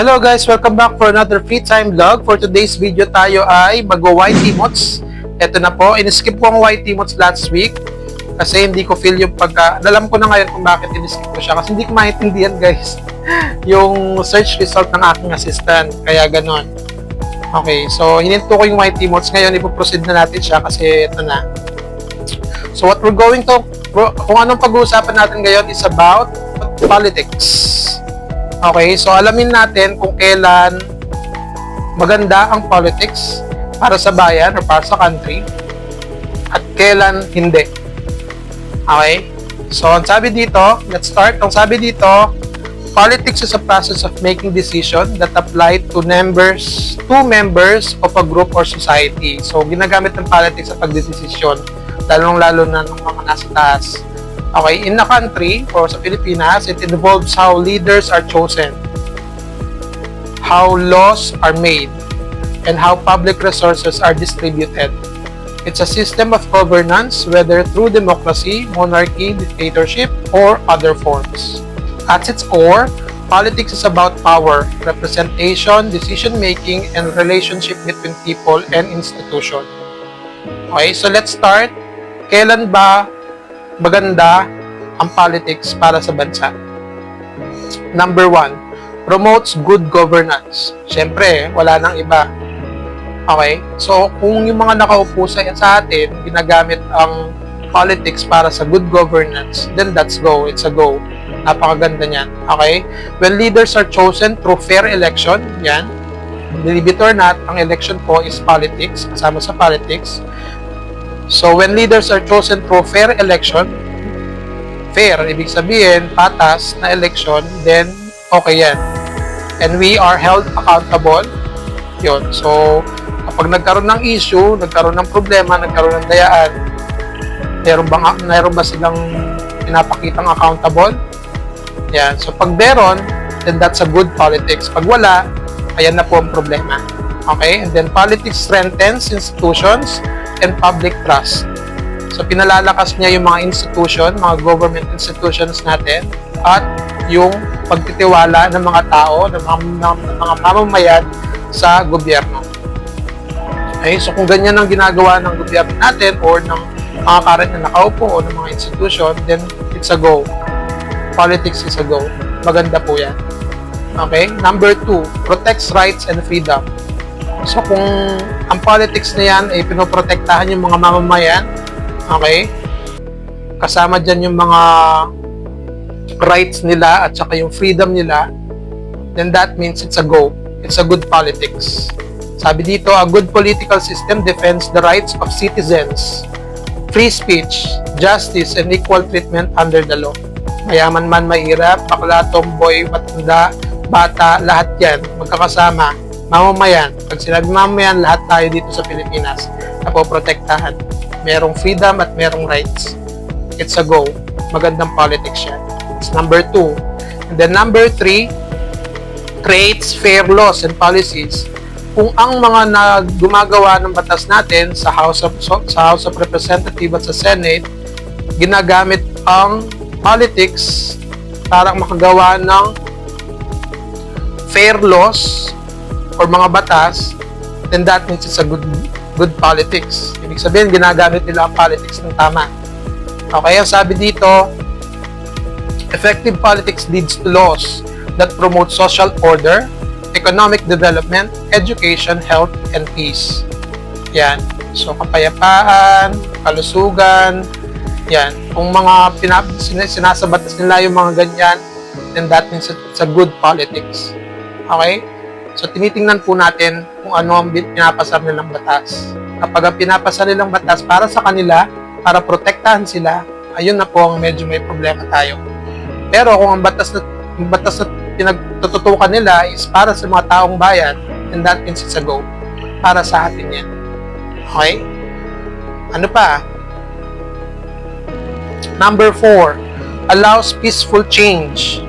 Hello guys! Welcome back for another free time vlog. For today's video tayo ay mag-white emotes. Ito na po, in-skip ko ang white emotes last week kasi hindi ko feel yung pagka... Alam ko na ngayon kung bakit in-skip ko siya kasi hindi ko maintindihan guys yung search result ng aking assistant. Kaya ganon. Okay, so hininto ko yung white emotes. Ngayon, ipoproceed na natin siya kasi ito na. So what we're going to... Kung anong pag-uusapan natin ngayon is about politics. Okay, so alamin natin kung kailan maganda ang politics para sa bayan or para sa country at kailan hindi. Okay? So, ang sabi dito, let's start. Ang sabi dito, politics is a process of making decision that apply to members, to members of a group or society. So, ginagamit ng politics sa pagdedesisyon, lalong-lalo na ng mga nasa taas. Okay, in a country or sa Pilipinas, it involves how leaders are chosen, how laws are made, and how public resources are distributed. It's a system of governance, whether through democracy, monarchy, dictatorship, or other forms. At its core, politics is about power, representation, decision-making, and relationship between people and institution. Okay, so let's start. Kailan ba maganda ang politics para sa bansa. Number one, promotes good governance. Siyempre, wala nang iba. Okay? So, kung yung mga nakaupo sa, sa atin, ginagamit ang politics para sa good governance, then that's go. It's a go. Napakaganda niyan. Okay? When leaders are chosen through fair election, yan, believe it or not, ang election po is politics, kasama sa politics. So, when leaders are chosen through fair election, fair, ibig sabihin, patas na election, then okay yan. And we are held accountable. Yun. So, kapag nagkaroon ng issue, nagkaroon ng problema, nagkaroon ng dayaan, meron, bang, meron ba silang pinapakitang accountable? Yan. So, pag meron, then that's a good politics. Pag wala, ayan na po ang problema. Okay? And then politics strengthens institutions and public trust. So pinalalakas niya yung mga institution, mga government institutions natin at yung pagtitiwala ng mga tao, ng mga, ng, ng mga mamamayan sa gobyerno. Okay, so kung ganyan ang ginagawa ng gobyerno natin or ng mga current na nakaupo o ng mga institution, then it's a go. Politics is a go. Maganda po yan. Okay? Number two, protects rights and freedom. So kung ang politics na yan ay pinoprotektahan yung mga mamamayan, okay? Kasama dyan yung mga rights nila at saka yung freedom nila, then that means it's a go. It's a good politics. Sabi dito, a good political system defends the rights of citizens, free speech, justice, and equal treatment under the law. Mayaman man, mahirap, bakla, tomboy, matanda, bata, lahat yan, magkakasama, mamamayan. Pag sinabi mamamayan, lahat tayo dito sa Pilipinas na poprotektahan. Merong freedom at merong rights. It's a go. Magandang politics yan. It's number two. And then number three, creates fair laws and policies. Kung ang mga na gumagawa ng batas natin sa House of sa House of Representatives at sa Senate, ginagamit ang politics para makagawa ng fair laws or mga batas, then that means it's a good good politics. Ibig sabihin, ginagamit nila ang politics ng tama. Okay, ang sabi dito, effective politics leads to laws that promote social order, economic development, education, health, and peace. Yan. So, kapayapaan, kalusugan, yan. Kung mga pinap sin- sinasabatas nila yung mga ganyan, then that means it's a good politics. Okay? So, tinitingnan po natin kung ano ang pinapasar nilang batas. Kapag ang pinapasar nilang batas para sa kanila, para protektahan sila, ayun na po ang medyo may problema tayo. Pero kung ang batas na, ang batas na pinagtututukan nila is para sa mga taong bayan, then that means it's a go. Para sa atin yan. Okay? Ano pa? Number four, allows peaceful change.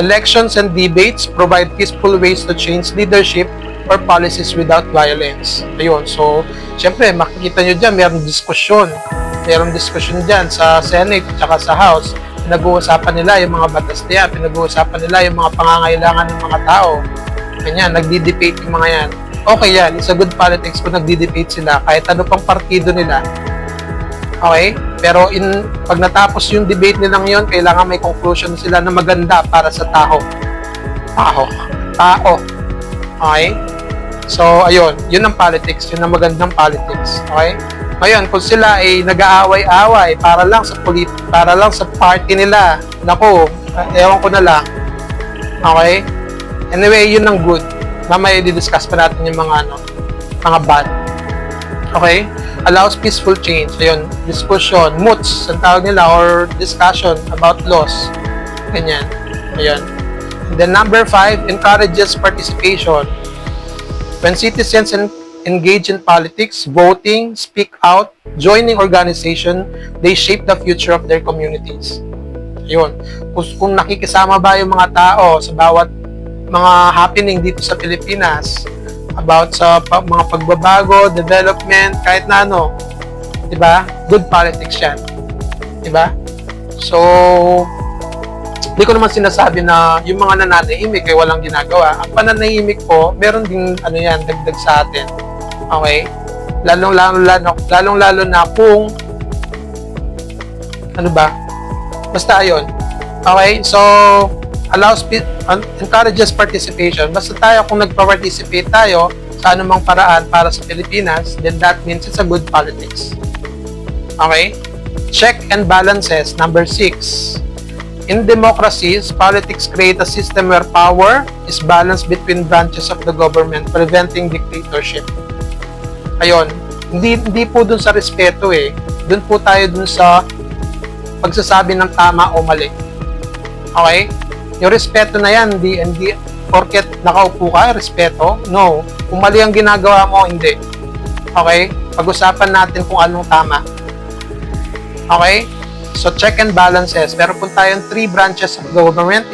Elections and debates provide peaceful ways to change leadership or policies without violence. Ayun, so, syempre, makikita nyo dyan, mayroong diskusyon. Mayroong diskusyon dyan sa Senate at sa House. pinag-uusapan nila yung mga batas niya, pinag-uusapan nila yung mga pangangailangan ng mga tao. Ganyan, nagdi-debate yung mga yan. Okay yan, it's a good politics kung nagdi-debate sila, kahit ano pang partido nila. Okay? Pero in, pag natapos yung debate nilang yon kailangan may conclusion sila na maganda para sa tao. Tao. Tao. Okay? So, ayun, yun ang politics, yun ang magandang politics. Okay? Ngayon, kung sila ay nag-aaway-away para lang sa polit para lang sa party nila, nako, ewan ko na lang. Okay? Anyway, yun ang good. Mamaya i-discuss pa natin yung mga ano, mga bad. Okay? Allows peaceful change. Ayun, discussion, moots, ang tawag nila, or discussion about laws. Ganyan. Ayun. And then number five, encourages participation. When citizens en- engage in politics, voting, speak out, joining organization, they shape the future of their communities. Yun. Kung, kung nakikisama ba yung mga tao sa bawat mga happening dito sa Pilipinas, about sa mga pagbabago, development, kahit na ano, 'di ba? Good politics 'yan. 'Di ba? So, hindi ko naman sinasabi na yung mga nananahimik ay walang ginagawa. Ang pananahimik po, meron ding ano yan, dagdag sa atin. Okay? Lalong lalo lalo, lalong lalo na kung ano ba? Basta ayun. Okay? So, allows encourages participation. Basta tayo kung nagpa-participate tayo sa anumang paraan para sa Pilipinas, then that means it's a good politics. Okay? Check and balances. Number six. In democracies, politics create a system where power is balanced between branches of the government, preventing dictatorship. Ayun. Hindi, hindi po dun sa respeto eh. Dun po tayo dun sa pagsasabi ng tama o mali. Okay? Yung respeto na yan, hindi, hindi, porket nakaupo ka, respeto? No. Kung mali ang ginagawa mo, hindi. Okay? Pag-usapan natin kung anong tama. Okay? So, check and balances. Meron po tayong three branches of government.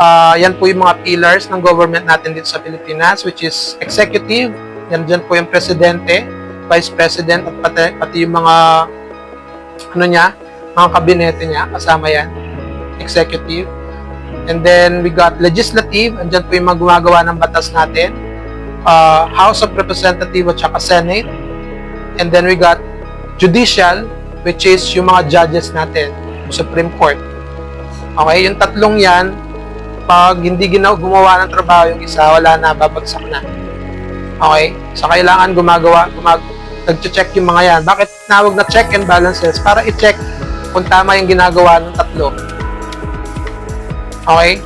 Uh, yan po yung mga pillars ng government natin dito sa Pilipinas, which is executive. Yan dyan po yung presidente, vice president, at pati, pati yung mga ano niya, mga kabinete niya, kasama yan. Executive. And then we got legislative, andyan po yung mga ng batas natin. Uh, House of Representative at saka Senate. And then we got judicial, which is yung mga judges natin, Supreme Court. Okay, yung tatlong yan, pag hindi ginaw gumawa ng trabaho yung isa, wala na, babagsak na. Okay? So, kailangan gumagawa, gumag nag-check yung mga yan. Bakit nawag na check and balances? Para i-check kung tama yung ginagawa ng tatlo. Okay?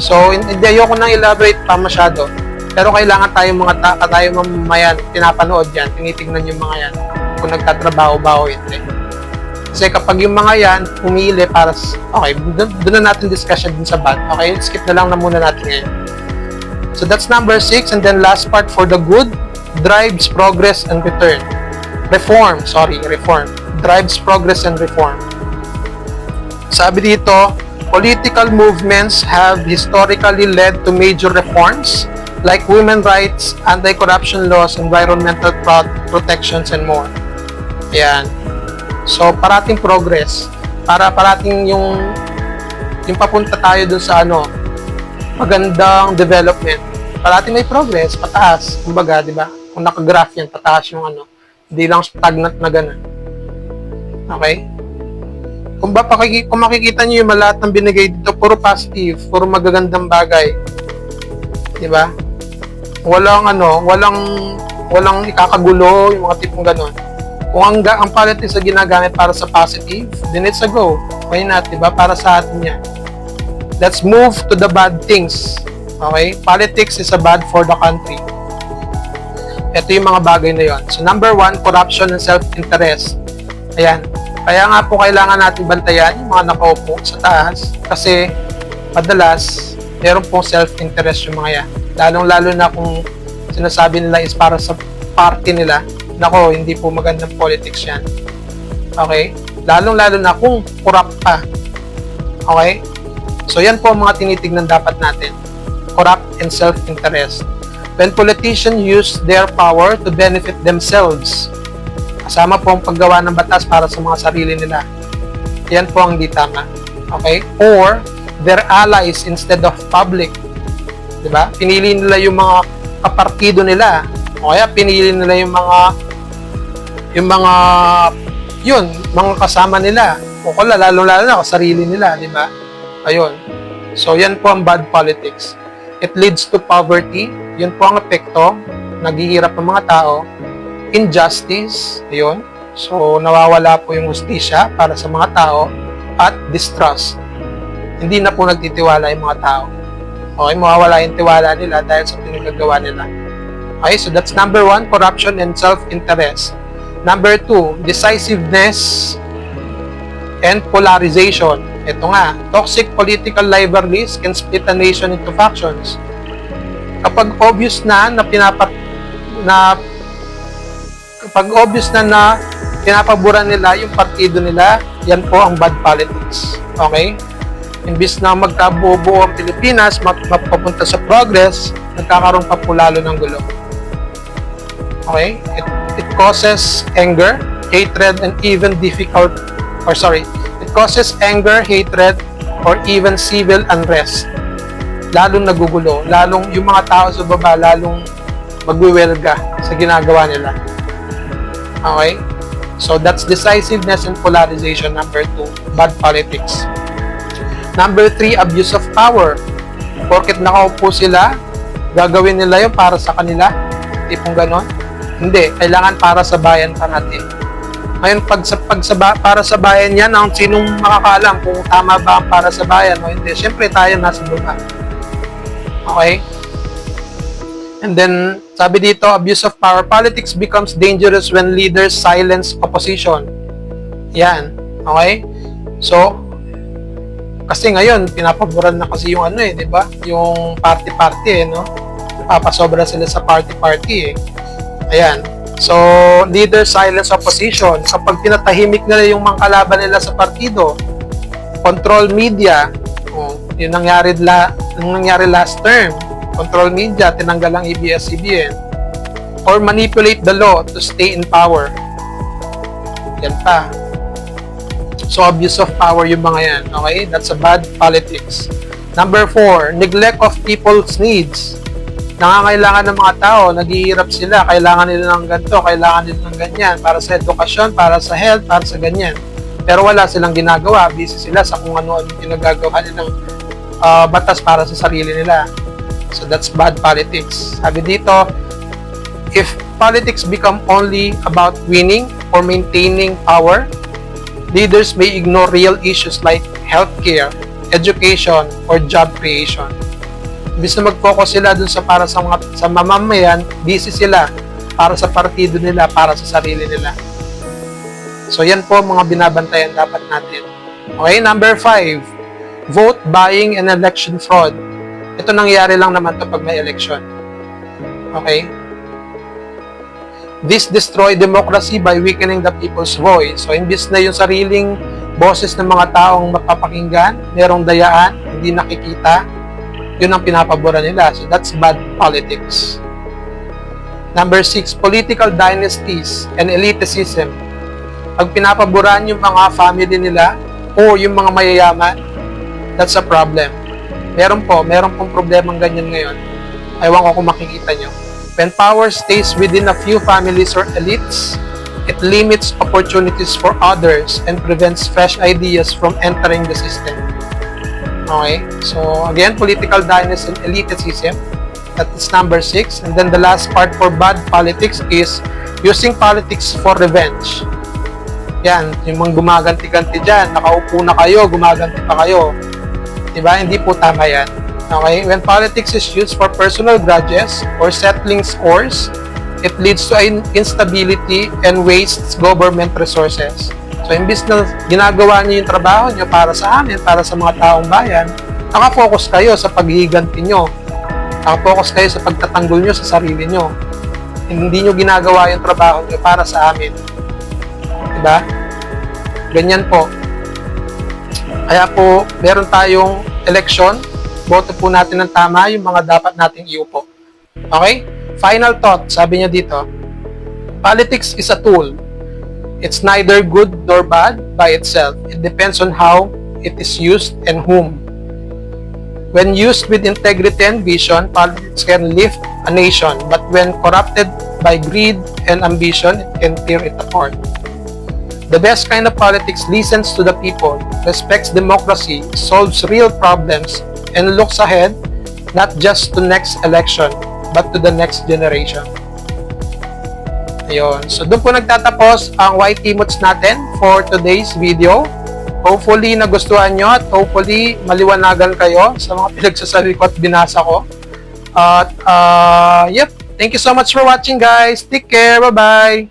So, hindi ayoko nang elaborate pa masyado. Pero kailangan tayong mga ta tayo mamamayan, pinapanood yan, tinitingnan yung mga yan kung nagtatrabaho ba o hindi. Kasi kapag yung mga yan, pumili para, okay, dun na natin discussion dun sa bad. Okay, skip na lang na muna natin ngayon. So that's number six. And then last part for the good, drives progress and return. Reform, sorry, reform. Drives progress and reform. Sabi dito, political movements have historically led to major reforms like women rights, anti-corruption laws, environmental pro- protections, and more. Ayan. So, parating progress. Para parating yung yung papunta tayo dun sa ano, magandang development. Parating may progress, pataas. Kumbaga, di ba? Kung nakagraph yan, pataas yung ano. Hindi lang stagnant na ganun. Okay? Kung ba pakiki, kung makikita niyo yung lahat ng binigay dito, puro positive, puro magagandang bagay. Di ba? Walang ano, walang walang ikakagulo, yung mga tipong ganun. Kung ang, ang politics na ginagamit para sa positive, then it's a go. Why not, di ba? Para sa atin yan. Let's move to the bad things. Okay? Politics is a bad for the country. Ito yung mga bagay na yon. So number one, corruption and self-interest. Ayan. Kaya nga po kailangan natin bantayan yung mga nakaupo sa taas kasi madalas meron pong self-interest yung mga yan. Lalong-lalo na kung sinasabi nila is para sa party nila. Nako, hindi po magandang politics yan. Okay? Lalong-lalo na kung corrupt pa. Okay? So yan po ang mga tinitignan dapat natin. Corrupt and self-interest. When politicians use their power to benefit themselves, kasama po ang paggawa ng batas para sa mga sarili nila. Yan po ang di tama. Okay? Or their allies instead of public. ba? Pinili nila yung mga kapartido nila. O kaya pinili nila yung mga yung mga yun, mga kasama nila. O kala, lalo lalo na sarili nila, di ba? Ayun. So, yan po ang bad politics. It leads to poverty. Yun po ang epekto. Naghihirap ang mga tao. Injustice. Ayun. So, nawawala po yung justisya para sa mga tao. At distrust. Hindi na po nagtitiwala yung mga tao. Okay, mawawala yung tiwala nila dahil sa pinagagawa nila. Okay, so that's number one, corruption and self-interest. Number two, decisiveness and polarization. Ito nga, toxic political rivalries can split a nation into factions. Kapag obvious na na pinapat na kapag obvious na na pinapaboran nila yung partido nila, yan po ang bad politics. Okay? Imbis na magkabuo-buo ang Pilipinas, map- mapapunta sa progress, nagkakaroon pa po lalo ng gulo. Okay? It, it causes anger, hatred, and even difficult, or sorry, it causes anger, hatred, or even civil unrest. Lalong nagugulo, lalong yung mga tao sa baba, lalong magwiwelga sa ginagawa nila. Okay? So that's decisiveness and polarization. Number two, bad politics. Number three, abuse of power. Porket nakaupo sila, gagawin nila yun para sa kanila. Tipong ganon. Hindi, kailangan para sa bayan parating. Ngayon, pag sa, pag sa, para sa bayan yan, ang sinong makakaalam kung tama ba ang para sa bayan o hindi. Siyempre, tayo nasa baba. Okay? And then, sabi dito, abuse of power. Politics becomes dangerous when leaders silence opposition. Yan. Okay? So, kasi ngayon, pinapaboran na kasi yung ano eh, di ba? Yung party-party eh, no? Papasobra sila sa party-party eh. Ayan. So, leader silence opposition. Kapag pinatahimik nila yung mga kalaban nila sa partido, control media, oh, yun nangyari, la, nangyari last term, control media, tinanggal ang ABS-CBN, or manipulate the law to stay in power. Yan pa. So, abuse of power yung mga yan. Okay? That's a bad politics. Number four, neglect of people's needs. Nangangailangan ng mga tao, naghihirap sila, kailangan nila ng ganito, kailangan nila ng ganyan, para sa edukasyon, para sa health, para sa ganyan. Pero wala silang ginagawa, busy sila sa kung ano-ano ginagagawa nilang ah, batas para sa sarili nila. So that's bad politics. Sabi dito, if politics become only about winning or maintaining power, leaders may ignore real issues like healthcare, education, or job creation. Imbis na mag-focus sila dun sa para sa mga sa mamamayan, busy sila para sa partido nila, para sa sarili nila. So yan po mga binabantayan dapat natin. Okay, number five, vote buying and election fraud. Ito nangyayari lang naman to pag may election. Okay? This destroy democracy by weakening the people's voice. So, imbis na yung sariling boses ng mga taong mapapakinggan, merong dayaan, hindi nakikita, yun ang pinapabura nila. So, that's bad politics. Number six, political dynasties and elitism. Pag pinapaboran yung mga family nila o yung mga mayayaman, that's a problem. Meron po, meron pong problemang ganyan ngayon. Ewan ko kung makikita nyo. When power stays within a few families or elites, it limits opportunities for others and prevents fresh ideas from entering the system. Okay? So, again, political dynasty and elitism. That is number six. And then the last part for bad politics is using politics for revenge. Yan, yung mga gumaganti-ganti dyan, nakaupo na kayo, gumaganti pa kayo. Diba? Hindi po tama yan. Okay? When politics is used for personal grudges or settling scores, it leads to in- instability and wastes government resources. So, imbis na ginagawa niyo yung trabaho niyo para sa amin, para sa mga taong bayan, nakafocus kayo sa paghihiganti niyo. Nakafocus kayo sa pagtatanggol niyo sa sarili niyo. Hindi niyo ginagawa yung trabaho niyo para sa amin. Diba? Ganyan po. Kaya po, meron tayong election, boto po natin ng tama yung mga dapat nating iupo. Okay? Final thought, sabi niya dito, politics is a tool. It's neither good nor bad by itself. It depends on how it is used and whom. When used with integrity and vision, politics can lift a nation, but when corrupted by greed and ambition, it can tear it apart. The best kind of politics listens to the people, respects democracy, solves real problems, and looks ahead not just to next election, but to the next generation. Ayun. So, doon po nagtatapos ang YT Moods natin for today's video. Hopefully, nagustuhan nyo at hopefully, maliwanagan kayo sa mga pinagsasabi ko at binasa ko. At, uh, yep. Thank you so much for watching, guys. Take care. Bye-bye.